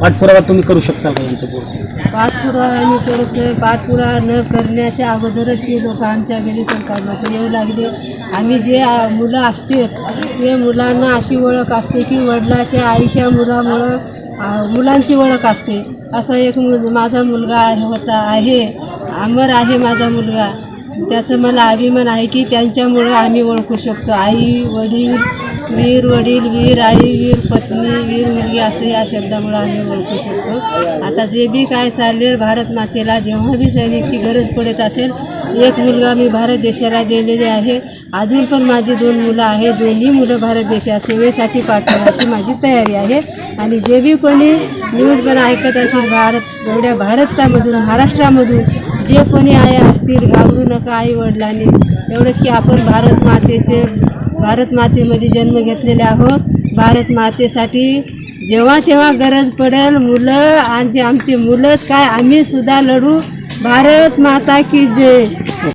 पाठपुरावा तुम्ही करू शकता का यांच्या पुढे? पाठपुरावा आम्ही करतोय पाठपुरावा न करण्याच्या अगोदरच ते लोक आमच्या घरी सरकार लोक येऊ लागले. आम्ही जे आ, मुलं असते ते मुलांना अशी ओळख असते की वडिलाच्या आईच्या मुलामुळं आ, मुलांची ओळख असते. असा एक मु माझा मुलगा आहे होता आहे. अमर आहे माझा मुलगा. त्याचं मला अभिमान आहे की त्यांच्यामुळं आम्ही ओळखू शकतो. आई वडील वीर वडील वीर आई वीर पत्नी वीर मुलगी असं या शब्दामुळं आम्ही ओळखू शकतो. आता जे बी काय चालले भारत मातेला जेव्हा बी सैनिकची गरज पडत असेल एक मुलगा मी भारत देशाला दिलेले आहे. अजून पण माझी दोन मुलं आहे दोन्ही मुलं भारत देशात सेवेसाठी पाठवण्याची माझी तयारी आहे. आणि जे बी कोणी न्यूज पण ऐकत असेल भारत एवढ्या भारतामधून महाराष्ट्रामधून जे कोणी आहे असतील घाबरू नका आई वडिलांनी. एवढंच की आपण भारत मातेचे भारत मातेमध्ये जन्म घेतलेले आहोत. भारत मातेसाठी जेव्हा तेव्हा गरज पडेल मुलं आणि आमची मुलंच काय आम्ही सुद्धा लढू भारत माता की जय